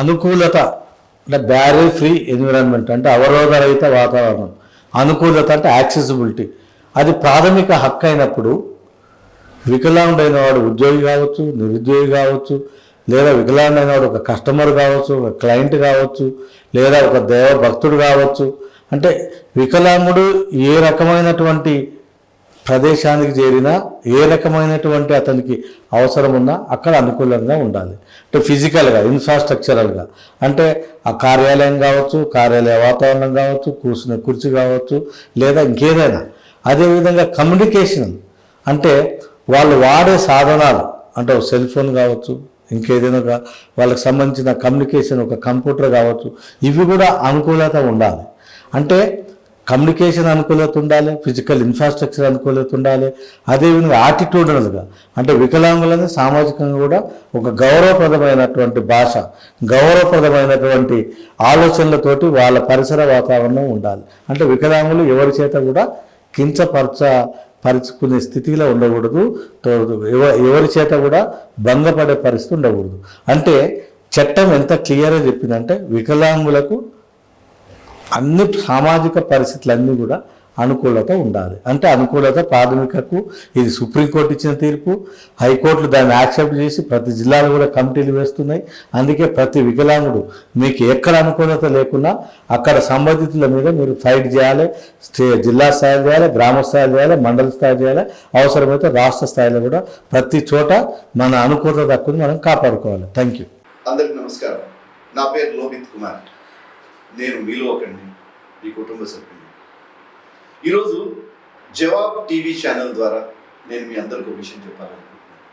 అనుకూలత అంటే Barry free environment అంటే అవరోధరహిత వాతావరణం. అనుకూలత అంటే యాక్సెసిబిలిటీ అది ప్రాథమిక హక్కు అయినప్పుడు వికలాంగుడైన వాడు ఉద్యోగి కావచ్చు నిరుద్యోగి కావచ్చు లేదా వికలాంగుడైన వాడు ఒక కస్టమర్ కావచ్చు ఒక క్లయింట్ కావచ్చు లేదా ఒక దేవ భక్తుడు కావచ్చు. అంటే వికలాంగుడు ఏ రకమైనటువంటి ప్రదేశానికి చేరినా ఏ రకమైనటువంటి అతనికి అవసరం ఉన్నా అక్కడ అనుకూలంగా ఉండాలి. అంటే ఫిజికల్గా ఇన్ఫ్రాస్ట్రక్చరల్గా. అంటే ఆ కార్యాలయం కావచ్చు కార్యాలయ వాతావరణం కావచ్చు కూర్చునే కుర్చీ కావచ్చు లేదా ఇంకేదైనా. అదేవిధంగా కమ్యూనికేషన్. అంటే వాళ్ళు వాడే సాధనాలు అంటే ఒక సెల్ ఫోన్ కావచ్చు ఇంకేదైనా వాళ్ళకి సంబంధించిన కమ్యూనికేషన్ ఒక కంప్యూటర్ కావచ్చు ఇవి కూడా అనుకూలత ఉండాలి. అంటే కమ్యూనికేషన్ అనుకూలత ఉండాలి ఫిజికల్ ఇన్ఫ్రాస్ట్రక్చర్ అనుకూలత ఉండాలి అదేవిధంగా ఆటిట్యూడనల్గా అంటే వికలాంగులని సామాజికంగా కూడా ఒక గౌరవప్రదమైనటువంటి భాష గౌరవప్రదమైనటువంటి ఆలోచనలతోటి వాళ్ళ పరిసర వాతావరణం ఉండాలి. అంటే వికలాంగులు ఎవరి చేత కూడా కించపరచ పరుచుకునే స్థితిలో ఉండకూడదు ఎవ- ఎవరి చేత కూడా భంగపడే పరిస్థితి ఉండకూడదు. అంటే చట్టం ఎంత క్లియర్గా చెప్పిందంటే వికలాంగులకు అన్ని సామాజిక పరిస్థితులన్నీ కూడా అనుకూలత ఉండాలి. అంటే అనుకూలత ప్రాథమికకు ఇది సుప్రీంకోర్టు ఇచ్చిన తీర్పు హైకోర్టులు దాన్ని యాక్సెప్ట్ చేసి ప్రతి జిల్లాలో కూడా కమిటీలు వేస్తున్నాయి. అందుకే ప్రతి వికలాంగుడు మీకు ఎక్కడ అనుకూలత లేకున్నా అక్కడ సంబంధితుల మీద మీరు ఫైట్ చేయాలి స్టే జిల్లా స్థాయిలో చేయాలి గ్రామ స్థాయిలో చేయాలి మండల స్థాయిలో చేయాలి అవసరమైతే రాష్ట్ర స్థాయిలో కూడా ప్రతి చోట మన అనుకూలత హక్కుని మనం కాపాడుకోవాలి. థ్యాంక్ యూ అందరికీ నమస్కారం. నా పేరు లోహిత్ కుమార్. నేను మీలో ఒకండి మీ కుటుంబ సభ్యుని ఈరోజు జవాబ్ టీవీ ఛానల్ ద్వారా నేను మీ అందరికీ ఒక విషయం చెప్పాలనుకుంటున్నాను.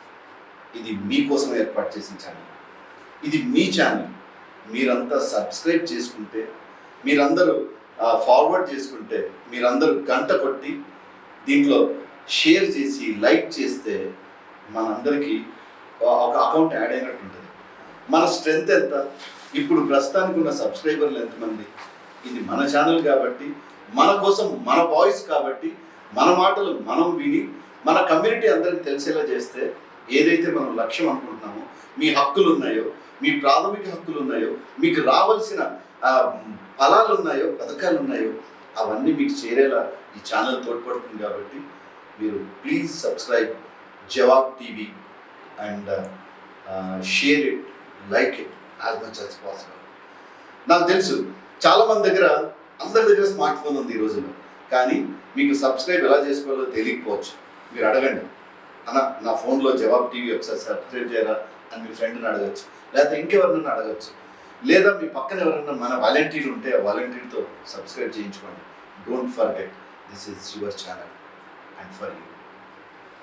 ఇది మీకోసం ఏర్పాటు చేసిన ఛానల్. ఇది మీ ఛానల్. మీరంతా సబ్స్క్రైబ్ చేసుకుంటే మీరందరూ ఫార్వర్డ్ చేసుకుంటే మీరందరూ గంట కొట్టి దీంట్లో షేర్ చేసి లైక్ చేస్తే మనందరికీ ఒక అకౌంట్ యాడ్ అయినట్టు ఉంటుంది మన స్ట్రెంగ్త్ ఎంత? ఇప్పుడు ప్రస్తుతానికి ఉన్న సబ్స్క్రైబర్లు ఎంతమంది? ఇది మన ఛానల్ కాబట్టి మన కోసం మన వాయిస్ కాబట్టి మన మాటలు మనం విని మన కమ్యూనిటీ అందరికి తెలిసేలా చేస్తే ఏదైతే మనం లక్ష్యం అనుకుంటున్నామో మీ హక్కులు ఉన్నాయో మీ ప్రాథమిక హక్కులు ఉన్నాయో మీకు రావాల్సిన ఫలాలు ఉన్నాయో పథకాలు ఉన్నాయో అవన్నీ మీకు చేరేలా ఈ ఛానల్ తోడ్పడుతుంది కాబట్టి మీరు please subscribe Jawab TV and share it like it as much as possible. నాకు తెలుసు చాలా మంది దగ్గర అందరి దగ్గర స్మార్ట్ ఫోన్ ఉంది ఈ రోజుల్లో. కానీ మీకు సబ్స్క్రైబ్ ఎలా చేసుకోవాలో తెలియకపోవచ్చు. మీరు అడగండి. అన్న నా ఫోన్లో జవాబ్ టీవీ ఒకసారి సబ్స్క్రైబ్ చేయరా అని మీ ఫ్రెండ్ని అడగచ్చు. లేకపోతే ఇంకెవరినైనా అడగచ్చు. లేదా మీ పక్కన ఎవరైనా మన వాలంటీర్ ఉంటే ఆ వాలంటీర్తో సబ్స్క్రైబ్ చేయించుకోండి. Don't forget this is your channel and for you